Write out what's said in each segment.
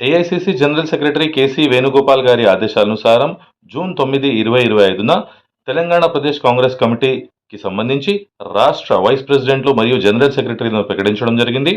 AICC general secretary KC Venugopal గారి ఆదేశానుసారం June తొమ్మిది ఇరవై ఇరవై ఐదున తెలంగాణ ప్రదేశ్ కాంగ్రెస్ కమిటీకి సంబంధించి రాష్ట్ర వైస్ ప్రెసిడెంట్లు మరియు జనరల్ సెక్రటరీలను ప్రకటించడం జరిగింది.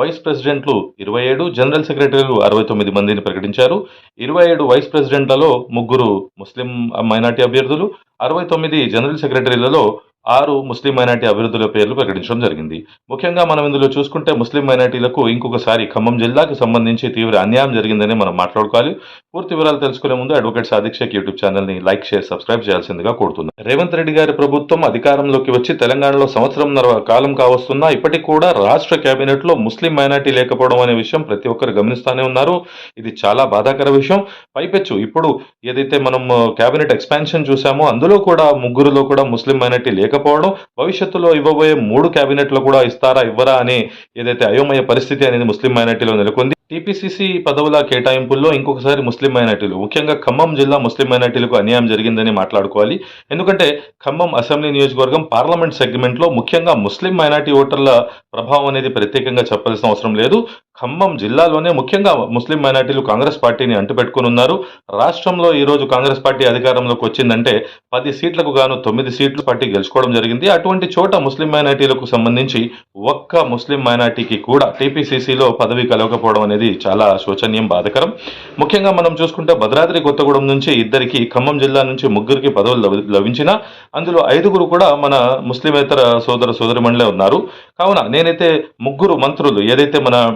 వైస్ ప్రెసిడెంట్లు ఇరవై ఏడు జనరల్ సెక్రటరీలు అరవై తొమ్మిది మందిని ప్రకటించారు. ఇరవై ఏడు వైస్ ప్రెసిడెంట్లలో ముగ్గురు ముస్లిం మైనార్టీ అభ్యర్థులు అరవై తొమ్మిది జనరల్ సెక్రటరీలలో ఆరు ముస్లిం మైనార్టీ అభివృద్ధుల పేర్లు ప్రకటించడం జరిగింది. ముఖ్యంగా మనం ఇందులో చూసుకుంటే ముస్లిం మైనార్టీలకు ఇంకొకసారి ఖమ్మం జిల్లాకు సంబంధించి తీవ్ర అన్యాయం జరిగిందని మనం మాట్లాడుకోవాలి. పూర్తి వివరాలు తెలుసుకునే ముందు అడ్వకేట్ సాదిక్ యూట్యూబ్ ఛానల్ని లైక్ షేర్ సబ్స్క్రైబ్ చేయాల్సిందిగా కోరుతున్నాను. రేవంత్ రెడ్డి గారి ప్రభుత్వం అధికారంలోకి వచ్చి తెలంగాణలో సంవత్సరంన్నర కాలం కావస్తున్నా ఇప్పటికి కూడా రాష్ట్ర కేబినెట్లో ముస్లిం మైనార్టీ లేకపోవడం అనే విషయం ప్రతి ఒక్కరు గమనిస్తానే ఉన్నారు. ఇది చాలా బాధాకర విషయం. పైపెచ్చు. ఇప్పుడు ఏదైతే మనం కేబినెట్ ఎక్స్పాన్షన్ చూసామో అందులో కూడా ముగ్గురులో కూడా ముస్లిం మైనార్టీ లేకపోవడం భవిష్యత్తులో ఇవ్వబోయే మూడు కేబినెట్లు కూడా ఇస్తారా ఇవ్వరా అనే ఏదైతే అయోమయ పరిస్థితి అనేది ముస్లిం మైనార్టీలో నెలకొంది. టీపీసీసీ పదవుల కేటాయింపుల్లో ఇంకొకసారి ముస్లిం మైనార్టీలు ముఖ్యంగా ఖమ్మం జిల్లా ముస్లిం మైనార్టీలకు అన్యాయం జరిగిందని మాట్లాడుకోవాలి. ఎందుకంటే ఖమ్మం అసెంబ్లీ నియోజకవర్గం పార్లమెంట్ సెగ్మెంట్లో ముఖ్యంగా ముస్లిం మైనార్టీ ఓటర్ల ప్రభావం అనేది ప్రత్యేకంగా చెప్పాల్సిన అవసరం లేదు. ఖమ్మం జిల్లాలోనే ముఖ్యంగా ముస్లిం మైనార్టీలు కాంగ్రెస్ పార్టీని అంటుపెట్టుకుని ఉన్నారు రాష్ట్రంలో ఈరోజు కాంగ్రెస్ పార్టీ అధికారంలోకి వచ్చిందంటే పది సీట్లకు గాను తొమ్మిది సీట్లు పార్టీ గెలుచుకోవడం జరిగింది. అటువంటి చోట ముస్లిం మైనార్టీలకు సంబంధించి ఒక్క ముస్లిం మైనార్టీకి కూడా టీపీసీసీలో పదవి కలవకపోవడం అనేది చాలా శోచనీయం బాధకరం. ముఖ్యంగా మనం చూసుకుంటే భద్రాద్రి కొత్తగూడెం నుంచి ఇద్దరికి ఖమ్మం జిల్లా నుంచి ముగ్గురికి పదవులు లభి- అందులో ఐదుగురు కూడా మన ముస్లిమేతర సోదర సోదరిమణులే ఉన్నారు. కావున నేనైతే ముగ్గురు మంత్రులు ఏదైతే మన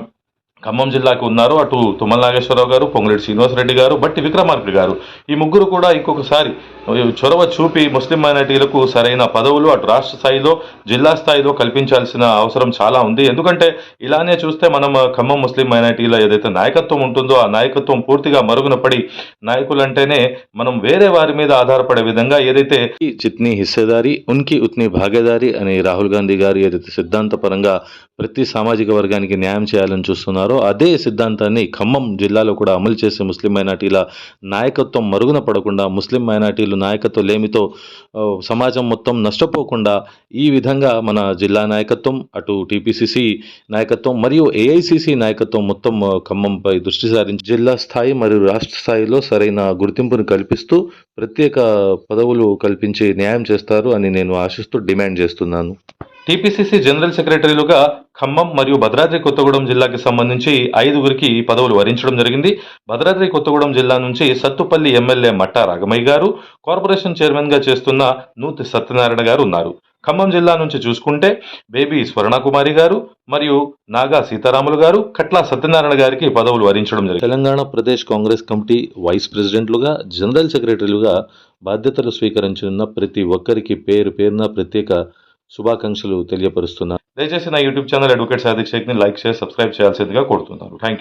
ఖమ్మం జిల్లాకు ఉన్నారు. అటు తుమ్మల నాగేశ్వరరావు గారు పొంగులేటి శ్రీనివాసరెడ్డి గారు బట్టి విక్రమార్కుడు గారు. ఈ ముగ్గురు కూడా ఇంకొకసారి చొరవ చూపి ముస్లిం మైనార్టీలకు సరైన పదవులు అటు రాష్ట్ర స్థాయిలో జిల్లా స్థాయిలో కల్పించాల్సిన అవసరం చాలా ఉంది. ఎందుకంటే ఇలానే చూస్తే మనం ఖమ్మం ముస్లిం మైనార్టీల ఏదైతే నాయకత్వం ఉంటుందో ఆ నాయకత్వం పూర్తిగా మరుగున పడి నాయకులంటేనే మనం వేరే వారి మీద ఆధారపడే విధంగా ఏదైతే జిత్నీ హిస్సేదారి ఉన్కి ఉత్ని భాగేదారి అని రాహుల్ గాంధీ గారు ఏదైతే సిద్ధాంతపరంగా ప్రతి సామాజిక వర్గానికి న్యాయం చేయాలని చూస్తున్నారో అదే సిద్ధాంతాన్ని ఖమ్మం జిల్లాలో కూడా అమలు చేసే ముస్లిం మైనార్టీల నాయకత్వం మరుగున పడకుండా ముస్లిం మైనార్టీలు నాయకత్వ లేమితో సమాజం మొత్తం నష్టపోకుండా ఈ విధంగా మన జిల్లా నాయకత్వం అటు టీపీసీసీ నాయకత్వం మరియు ఏఐసిసి నాయకత్వం మొత్తం ఖమ్మంపై దృష్టి సారించి జిల్లా స్థాయి మరియు రాష్ట్ర స్థాయిలో సరైన గుర్తింపును కల్పిస్తూ ప్రత్యేక పదవులు కల్పించి న్యాయం చేస్తారు అని నేను ఆశిస్తూ డిమాండ్ చేస్తున్నాను. టీపీసీసీ జనరల్ సెక్రటరీలుగా ఖమ్మం మరియు భద్రాద్రి కొత్తగూడెం జిల్లాకి సంబంధించి ఐదుగురికి పదవులు వరించడం జరిగింది. భద్రాద్రి కొత్తగూడెం జిల్లా నుంచి సత్తుపల్లి ఎమ్మెల్యే మట్టా రాగమయ్య గారు కార్పొరేషన్ చైర్మన్గా చేస్తున్న నూతి సత్యనారాయణ గారు ఉన్నారు. ఖమ్మం జిల్లా నుంచి చూసుకుంటే బేబీ స్వర్ణకుమారి గారు మరియు నాగా సీతారాములు గారు కట్ల సత్యనారాయణ గారికి పదవులు వరించడం జరిగింది. తెలంగాణ ప్రదేశ్ కాంగ్రెస్ కమిటీ వైస్ ప్రెసిడెంట్లుగా జనరల్ సెక్రటరీలుగా బాధ్యతలు స్వీకరించనున్న ప్రతి ఒక్కరికి పేరు పేరున ప్రత్యేక శుభాకాంక్షలు తెలియపరుస్తున్నారు దయచేసి నా యూట్యూబ్ ఛానల్ అడ్వకేట్ సాదిక్ షేక్ని లైక్ షేర్ సబ్స్క్రైబ్ చేయాల్సిందిగా కోరుతున్నాను. Thank you